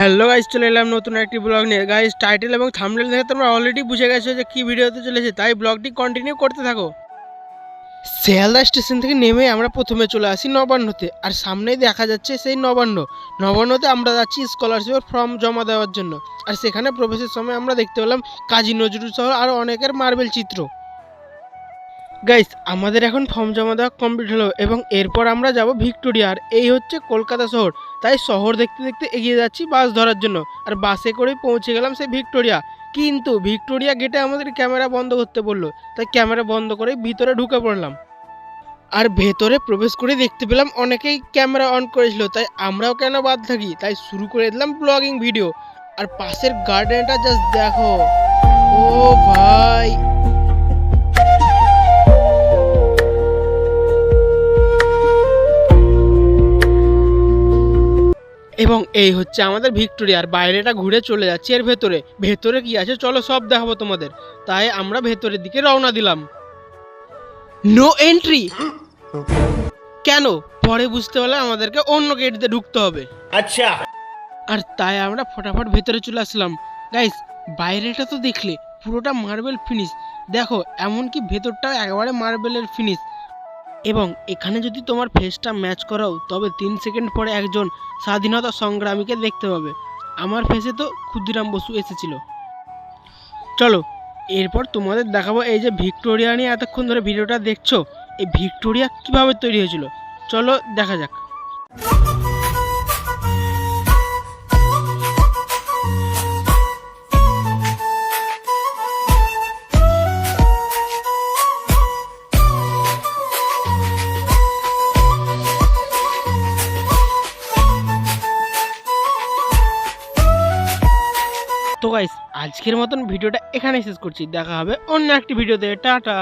Hello guys, চলে এলাম নতুন একটি ব্লগ নিয়ে। গাইস টাইটেল এবং থাম্বনেল দেখে তোমরা অলরেডি বুঝে গেছো যে কী ভিডিও হতে চলেছে, তাই ব্লগটি কন্টিনিউ করতে থাকো। শিয়ালদা স্টেশন থেকে নেমে আমরা প্রথমে চলে আসি নবান্নতে, আর সামনেই দেখা যাচ্ছে সেই নবান্ন। নবান্নতে আমরা যাচ্ছি স্কলারশিপের ফর্ম জমা দেওয়ার জন্য, আর সেখানে প্রবেশের সময় আমরা দেখতে পেলাম কাজী নজরুল সহ আরও অনেকের মার্বেল চিত্র। গাইস আমাদের এখন ফর্ম জমা দেওয়া কমপ্লিট হলো এবং এরপর আমরা যাব ভিক্টোরিয়ার। এই হচ্ছে কলকাতা শহর। তাই শহর দেখতে দেখতে এগিয়ে যাচ্ছি বাস ধরার জন্য। আর বাসে করে পৌঁছে গেলাম সেই ভিক্টোরিয়া। কিন্তু ভিক্টোরিয়া গেটে আমাদের ক্যামেরা বন্ধ করতে বলল। তাই ক্যামেরা বন্ধ করে ভিতরে ঢুকে পড়লাম। আর ভেতরে প্রবেশ করে দেখতে পেলাম অনেকেই ক্যামেরা অন করেছিল। তাই আমরাও কেন বাদ থাকি? তাই শুরু করে দিলাম ব্লগিং ভিডিও আর পাশের গার্ডেনটা জাস্ট দেখো। ও ভাই! এবং এই হচ্ছে আমাদের ভিক্টোরিয়ার বাইরেটা ঘুরে চলে যাচ্ছে এর ভেতরে। ভেতরে কি আছে? চলো সব দেখাবো তোমাদের। তাই আমরা ভেতরের দিকে রওনা দিলাম। নো এন্ট্রি কেন? পরে বুঝতে পারলে আমাদেরকে অন্য গেট দিয়ে ঢুকতে হবে। আচ্ছা। আর তাই আমরা ফটাফট ভেতরে চলে আসলাম। গাইস বাইরেটা তো দেখলে পুরোটা মার্বেল ফিনিশ দেখো এমনকি ভেতরটাও একেবারে মার্বেলের ফিনিশ এবং এখানে যদি তোমার ফেসটা ম্যাচ করাও, তবে তিন সেকেন্ড পরে একজন স্বাধীনতা সংগ্রামীকে দেখতে পাবে। আমার ফেসে তো ক্ষুদিরাম বসু এসেছিল। চলো, এরপর তোমাদের দেখাবো এই যে ভিক্টোরিয়া নিয়ে এতক্ষণ ধরে ভিডিওটা দেখছ। এই ভিক্টোরিয়া কীভাবে তৈরি হয়েছিল? চলো দেখা যাক। তো গাইস আজকের মতন ভিডিওটা এখানে শেষ করছি। দেখা হবে অন্য একটি ভিডিওতে। টাটা।